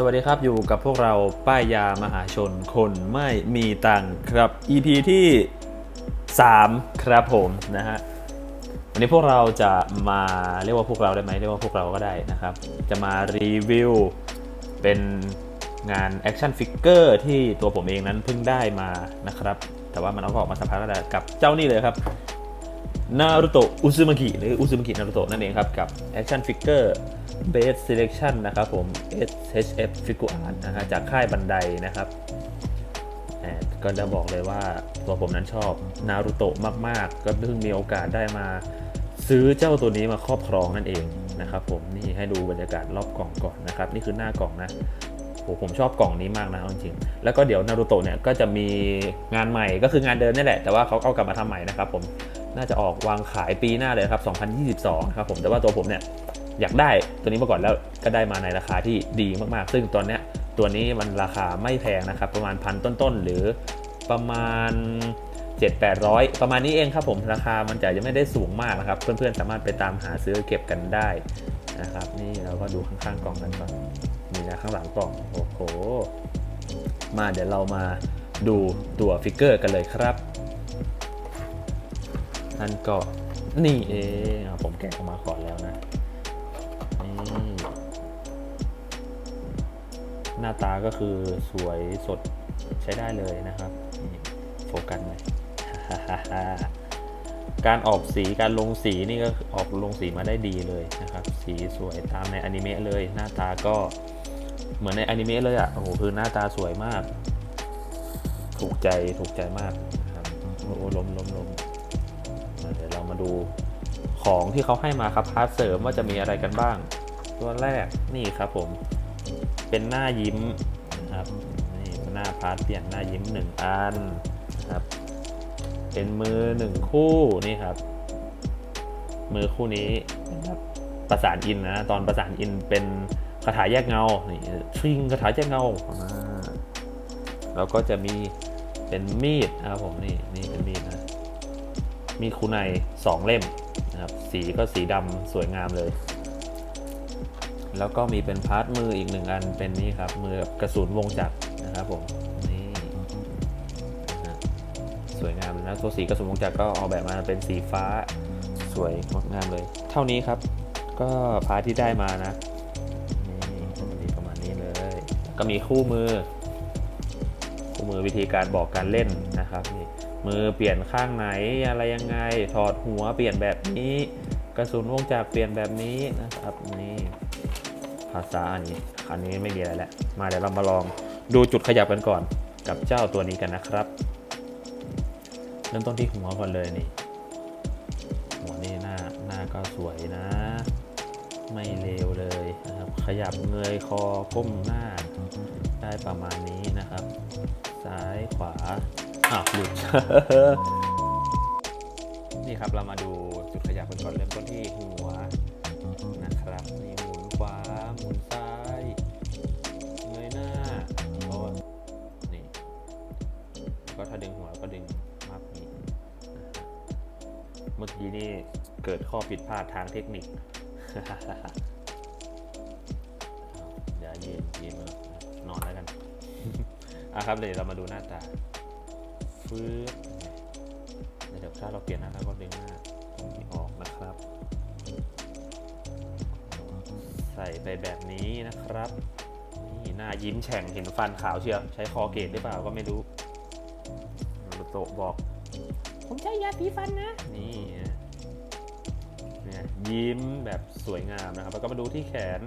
สวัสดีครับอยู่กับพวกเราป้ายยามหาชนคนไม่มีตังค์ครับ EP ที่ 3 ครับผมนะฮะวันนี้พวกเราจะมาเรียกว่าพวกเราได้ไหมเรียกว่าพวกเราก็ได้นะครับ จะมารีวิวเป็นงานแอคชั่นฟิกเกอร์ที่ตัวผมเองนั้นเพิ่งได้มานะครับ แต่ว่ามันเอาออกมาสักพักแล้วแหละกับเจ้านี่เลยครับนารุโตะอุซึมากิหรืออุซึมากินารุโตะนั่นเองครับ กับ Action Figure Base Selection นะครับผม SHF Figure Art นะฮะจากค่ายบันไดนะครับ ก็จะบอกเลยว่าตัวผมนั้นชอบนารุโตะมาก ๆ ก็เพิ่งมีโอกาสได้มาซื้อเจ้าตัวนี้มาครอบครองนั่นเองนะครับผมนี่ให้ดูบรรยากาศรอบกล่องก่อนนะครับ นี่คือหน้ากล่องนะโหผมชอบกล่องนี้มากนะจริงๆแล้วก็เดี๋ยวนารุโตะเนี่ยก็จะมีงานใหม่ก็คืองานเดิมนี่แหละ แต่ว่าเขาเอากลับมาทำใหม่นะครับผมน่าจะออกวางขายปีหน้าเลยครับ 2022 ครับผมแต่ว่าตัวผมเนี่ย อยากได้ตัวนี้มาก่อนแล้วก็ได้มาในราคาที่ดีมากๆ ซึ่งตอนเนี้ยตัวนี้มันราคาไม่แพงนะครับ ประมาณพันต้นๆ หรือประมาณ 7-800 ประมาณนี้เองครับผมราคามันจะยังไม่ได้สูงมากนะครับ เพื่อนๆ สามารถไปตามหาซื้อเก็บกันได้นะครับ นี่เราก็ดูข้างๆกล่องกันก่อนนี่นะข้างหลังกล่องโอ้โหมาเดี๋ยวเรามาดูตัวฟิกเกอร์กันเลยครับนั่นก็นี่เองผมแกะออกมาก่อนแล้วนะ หน้าตาก็คือสวยสดใช้ได้เลยนะครับโฟกัสไหมการออกสีการลงสีนี่ก็ออกลงสีมาได้ดีเลยนะครับ สีสวยตามในอนิเมะเลย หน้าตาก็เหมือนในอนิเมะเลยอะโอ้โหคือหน้าตาสวยมาก ถูกใจถูกใจมากนะครับโอ้ล้มล้มล้มเดี๋ยวเรามาดูของที่เขาให้มาครับพาร์ทเสริมว่าจะมีอะไรกันบ้าง ตัวแรกนี่ครับผม เป็นหน้ายิ้มนะครับนี่หน้าพาร์ทเปลี่ยนหน้ายิ้มหนึ่งอันนะครับ เป็นมือหนึ่งคู่นี่ครับ มือคู่นี้นะครับประสานอินนะตอนประสานอินเป็นคาถาแยกเงานี่ทริงคาถาแยกเงาอ่าแล้วก็จะมีเป็นมีดนะครับผมนี่นี่เป็นมีดนะมีคูไนสองเล่มนะครับสีก็สีดำสวยงามเลย แล้วก็มีเป็นพาร์ทมืออีกหนึ่งอันเป็นนี่ครับมือกระสุนวงจักรนะครับผมนี่สวยงามเลยนะตัวสีกระสุนวงจักรก็ออกแบบมาเป็นสีฟ้าสวยงดงามเลย เท่านี้ครับก็พาร์ทที่ได้มานะนี่นประมาณนี้เลย ก็มีคู่มือ คู่มือวิธีการบอกการเล่นนะครับนี่มือเปลี่ยนข้างไหนอะไรยังไงถอดหัวเปลี่ยนแบบนี้ กระสุนวงจักรเปลี่ยนแบบนี้นะครับนี่ ภาษาอันนี้อันนี้ไม่มีอะไรแล้ว มาเดี๋ยวเรามาลองดูจุดขยับกันก่อนกับเจ้าตัวนี้กันนะครับ เริ่มต้นที่หัวก่อนเลยนี่ หัวนี่หน้าหน้าก็สวยนะ ไม่เลวเลยนะครับ ขยับเงยคอก้มหน้า ได้ประมาณนี้นะครับ ซ้ายขวาอ้าวหลุดนี่ครับเรามาดูจุดขยับกันก่อนเริ่มต้นที่หัวนะครับนี่หมุน ขวา หมุนซ้ายเงยหน้าโอ้นี่ ก็ถ้าดึงหัวก็ดึงมากนี้เมื่อกี้นี่เกิดข้อผิดพลาดทางเทคนิคอย่ายืนยืนนอนแล้วกัน อะครับเดี๋ยวเรามาดูหน้าตาฟื้นเดี๋ยวถ้าเราเปลี่ยนหน้าตาก็ดึงหน้า ใส่ไปแบบนี้นะครับนี่หน้ายิ้มแฉ่งเห็นฟันขาวเชียวใช้คอเกตหรือเปล่าก็ไม่รู้นารุโตะบอก ผมใช้ยาสีฟันนะ นี่เนี่ยยิ้มแบบสวยงามนะครับ แล้วก็มาดูที่แขน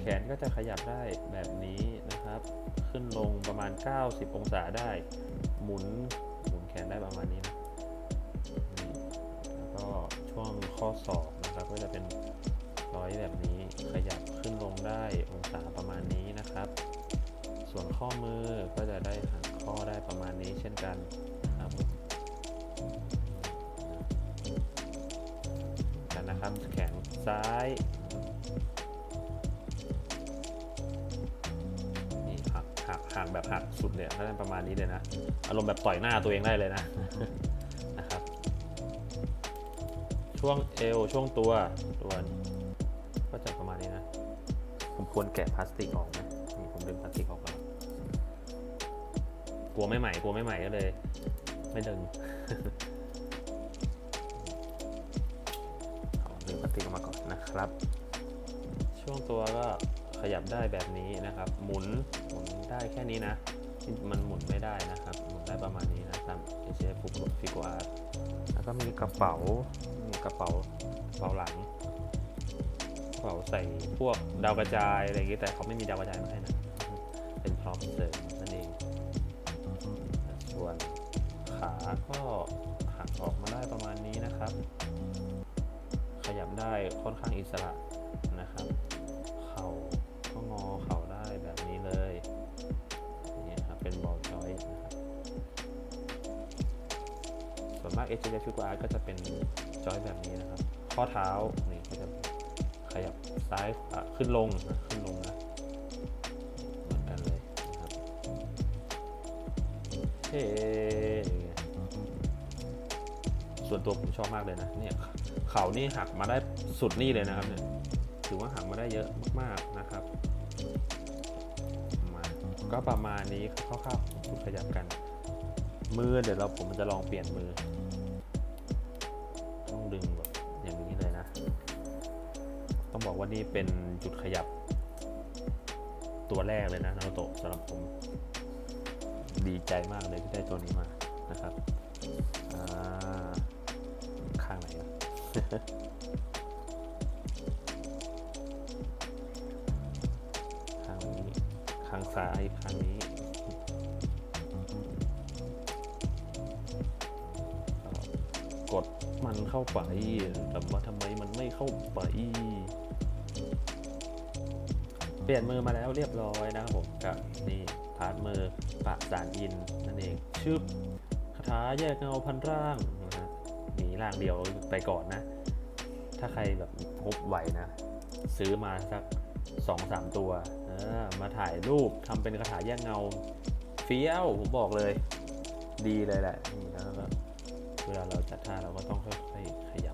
แขนก็จะขยับได้แบบนี้นะครับ ขึ้นลงประมาณ 90 องศาได้ หมุนหมุนแขนได้ประมาณนี้นะนี่แล้วก็ช่วงข้อศอกนะครับก็จะเป็นร้ อยแบบนี้ ขยับขึ้นลงได้องศาประมาณนี้นะครับ ส่วนข้อมือก็จะได้หักข้อได้ประมาณนี้เช่นกันนะครับนะครับแขนซ้ายนี่หักหักหักแบบหักสุดเลยถ้าเป็นประมาณนี้เลยนะ อารมณ์แบบต่อยหน้าตัวเองได้เลยนะนะครับ ช่วงเอวช่วงตัวตัว ก็จะประมาณนี้นะ ผมควรแกะพลาสติกออกนะนี่ผมดึงพลาสติกออกแล้วกลัวไม่ใหม่กลัวไม่ใหม่ก็เลย ไม่ดึงดึงพลาสติกออกมาก่อนนะครับ ช่วงตัวก็ขยับได้แบบนี้นะครับ หมุนหมุนได้แค่นี้นะ มันหมุนไม่ได้นะครับ หมุนได้ประมาณนี้นะตามเอเชฟฟิกอาร์แล้วก็มีกระเป๋ามีกระเป๋ากระเป๋าหลัง เป๋าใส่พวกดาวกระจายอะไรอย่างงี้แต่เขาไม่มีดาวกระจายมาให้นะ เป็นพร้อมเสริมนั่นเอง ส่วนขาก็หักออกมาได้ประมาณนี้นะครับ ขยับได้ค่อนข้างอิสระนะครับ เข่าก็งอเข่าได้แบบนี้เลยนี่ครับเป็นบอลจอยนะครับส่วนมาก h อ f ก r ก็จะเป็นจอยแบบนี้นะครับ ข้อเท้า ขยับซ้ายขึ้นลงขึ้นลงนะเหมือนกันเลยนะครับเฮ้ส่วนตัวผมชอบมากเลยนะเนี่ยเข่านี่หักมาได้สุดนี่เลยนะครับเนี่ยถือว่าหักมาได้เยอะมากๆนะครับมาก็ประมาณนี้คร่าวๆพูดขยับกัน มือเดี๋ยวเราผมจะลองเปลี่ยนมือ ต้องดึงแต้องบอกว่านี่เป็นจุดขยับ ตัวแรกเลยนะนาโตะสำหรับผม ดีใจมากเลยที่ได้ตัวนี้มานะครับข้างไหนอะข้างนี้ข้างซ้ายข้างนี้กดมันเข้าไปแต่ว่าทำไมมันไม่เข้าไป เปลี่ยนมือมาแล้วเรียบร้อยนะครับผมกับนี่พาร์ทมือปะสารอินนั่นเองชึบคาถาแยกเงาพันร่างนะฮะหนีร่างเดียวไปก่อนนะ ถ้าใครแบบงบไหวนะ ซื้อมาสักสองสามตัวมาถ่ายรูปทำเป็นคาถาแยกเงาเฟี้ยวผมบอกเลย ดีเลยแหละนี่แล้วเวลาเราจัดท่าเราก็ต้องค่อยๆขยับ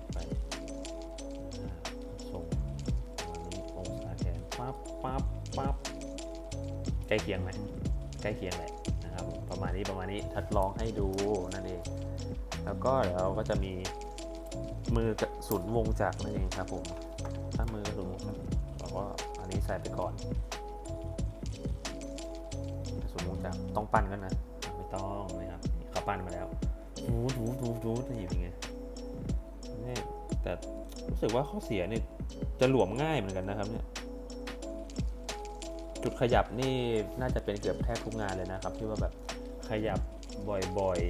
ใกล้เคียงไหมใกล้เคียงแหละนะครับ ประมาณนี้ประมาณนี้ทดลองให้ดูนั่นเอง แล้วก็เดี๋ยวเราก็จะมีมือกระสุนวงจักรนั่นเองครับผมถ้ามือกระสุนวงจักเราก็อันนี้ใส่ไปก่อนกระสุนวงจักรต้องปั้นกันนะไม่ต้องนะครับเขาปั้นมาแล้วดูดูดูดูนี่เป็นไงนี่แต่รู้สึกว่าข้อเสียเนี่ยจะหลวมง่ายเหมือนกันนะครับเนี่ย จุดขยับนี่น่าจะเป็นเกือบแทบทุกงานเลยนะครับ ที่ว่าแบบขยับบ่อย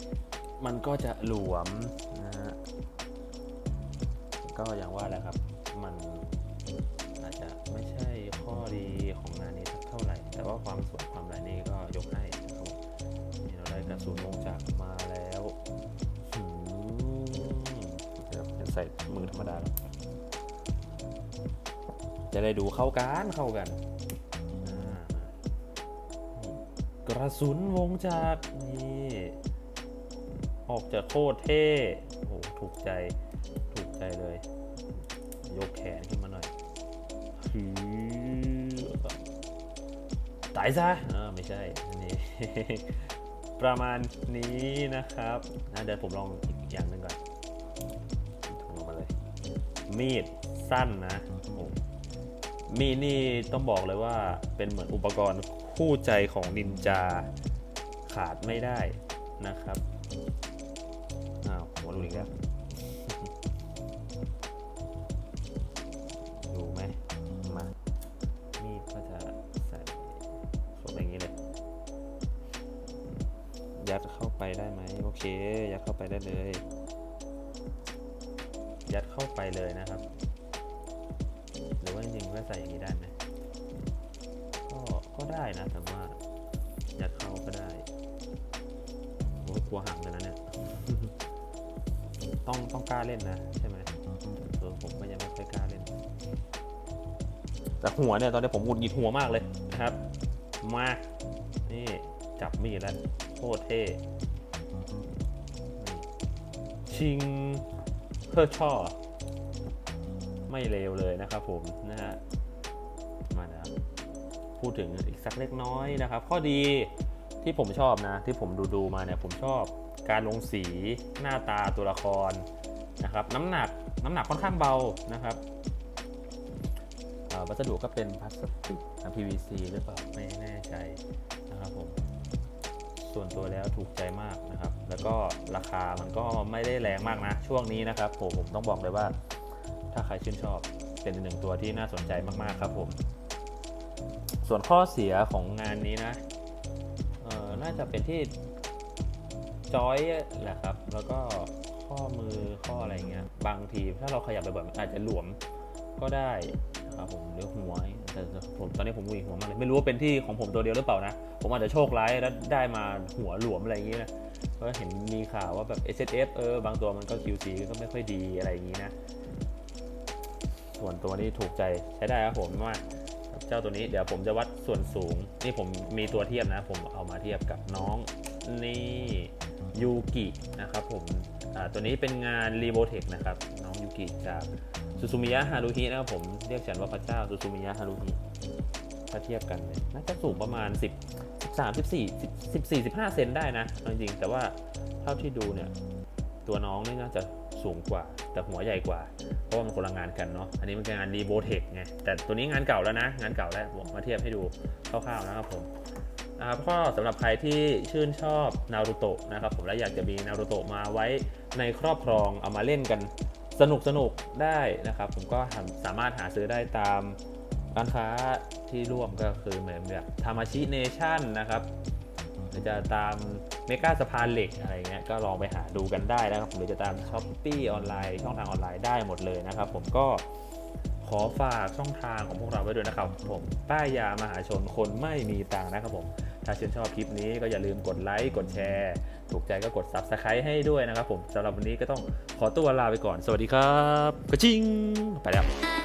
ๆ มันก็จะหลวมนะฮะก็อย่างว่าแหละครับ มันอาจจะไม่ใช่ข้อดีของงานนี้สักเท่าไหร่ แต่ว่าความสวยความอะไรนี่ก็ยกให้นะครับนี่เราได้กระสุนวงจักรมาแล้วเดี๋ยวใส่มือธรรมดาแล้วจะได้ดูเข้ากันเข้ากัน ระสุนวงจักรนี่ ออกจากโคตรเท่โอ้โหถูกใจ ถูกใจเลย ยกแขนขึ้นมาหน่อยฮือตายซะเออไม่ใช่ นี่ ประมาณนี้นะครับนะเดี๋ยวผมลองอีกอย่างหนึ่งก่อนถุงลงมาเลย มีดสั้นนะโอ้โหมีดนี่ต้องบอกเลยว่าเป็นเหมือนอุปกรณ์ คู่ใจของนินจาขาดไม่ได้นะครับอ้าวหัวรุนอีกแล้วดูไหมมามีดก็จะใส่สวมอย่างนี้เลยยัดเข้าไปได้ไหมโอเค ยัดเข้าไปได้เลย ยัดเข้าไปเลยนะครับ หรือว่าจริงๆก็ใส่อย่างนี้ได้ไหม ก็ได้นะ แต่ว่ายัดเข้าก็ได้โอ้กลัวหักเลยนะเนี่ย ต้องต้องกล้าเล่นนะ ใช่ไหมเออผมก็ยังไม่ค่อยกล้าเล่น แต่หัวเนี่ยตอนนี้ผมหงุดหงิดหัวมากเลยนะครับ มานี่จับมีดแล้วโคตรเท่ชิงเพื่อช่อไม่เลวเลยนะครับผมนะฮะ พูดถึงอีกสักเล็กน้อยนะครับ ข้อดีที่ผมชอบนะ ที่ผมดูดูมาเนี่ยผมชอบการลงสีหน้าตาตัวละครนะครับ น้ำหนักน้ำหนักค่อนข้างเบานะครับวัสดุก็เป็นพลาสติก PVC หรือเปล่าไม่แน่ใจนะครับผมส่วนตัวแล้วถูกใจมากนะครับ แล้วก็ราคามันก็ไม่ได้แรงมากนะ ช่วงนี้นะครับผมผมต้องบอกเลยว่า ถ้าใครชื่นชอบเป็นหนึ่งตัวที่น่าสนใจมากๆครับผม ส่วนข้อเสียของงานนี้นะเอ่อน่าจะเป็นที่จอยแหละครับ แล้วก็ข้อมือข้ออะไรเงี้ย บางทีถ้าเราขยับบ่อยๆมันอาจจะหลวมก็ได้นะครับผมหรือหัวแต่ผมตอนนี้ผมวีหัวมากเลยไม่รู้ว่าเป็นที่ของผมตัวเดียวหรือเปล่านะ ผมอาจจะโชคร้ายแล้วได้มาหัวหลวมอะไรอย่างงี้นะเพราะเห็นมีข่าวว่าแบบ S S F เออบางตัวมันก็ Q C ก็ไม่ค่อยดีอะไรอย่างงี้นะ ส่วนตัวนี้ถูกใจใช้ได้ครับผมว่า เจ้าตัวนี้เดี๋ยวผมจะวัดส่วนสูง นี่ผมมีตัวเทียบนะ ผมเอามาเทียบกับน้องนี่ยูกินะครับผมตัวนี้เป็นงาน r e b o t e c h นะครับ น้องยูกิจากซูซูมิยะฮารุฮินะครับผมเรียกฉันว่าพระเจ้าซูซูมิยะฮารุฮิถ้าเทียบกันเนี่ยน่าจะสูงประมาณ 10 13 14 14 15 เซนได้นะจริงๆแต่ว่าเท่าที่ดูเนี่ย ตัวน้องนี่น่าจะ สูงกว่า แต่หัวใหญ่กว่า เพราะว่ามันคนละงานกันเนาะอันนี้มันเป็นงานรีโบเทคไงแต่ตัวนี้งานเก่าแล้วนะ งานเก่าแล้วผมมาเทียบให้ดูคร่าวๆนะครับผมนะครับก็สำหรับใครที่ชื่นชอบนารูโตะนะครับผมและอยากจะมีนารูโตะมาไว้ในครอบครองเอามาเล่นกันสนุกสนุกได้นะครับ ผมก็สามารถหาซื้อได้ตามร้านค้าที่ร่วมก็คือเหมือนแบบทามาชิเนชั่นนะครับ รือจะตามเมกาสะพานเหล็กอะไรเงี้ยก็ลองไปหาดูกันได้นะครับหรือจะตามช้อปปี้ออนไลน์ช่องทางออนไลน์ได้หมดเลยนะครับผมก็ขอฝากช่องทางของพวกเราไว้ด้วยนะครับผมป้ายยามหาชนคนไม่มีตังนะครับผมถ้าชื่นชอบคลิปนี้ก็อย่าลืมกดไลค์กดแชร์ ถูกใจก็กด Subscribe ให้ด้วยนะครับผมสำหรับวันนี้ก็ต้องขอตัวลาไปก่อน สวัสดีครับกระชิงไปแล้ว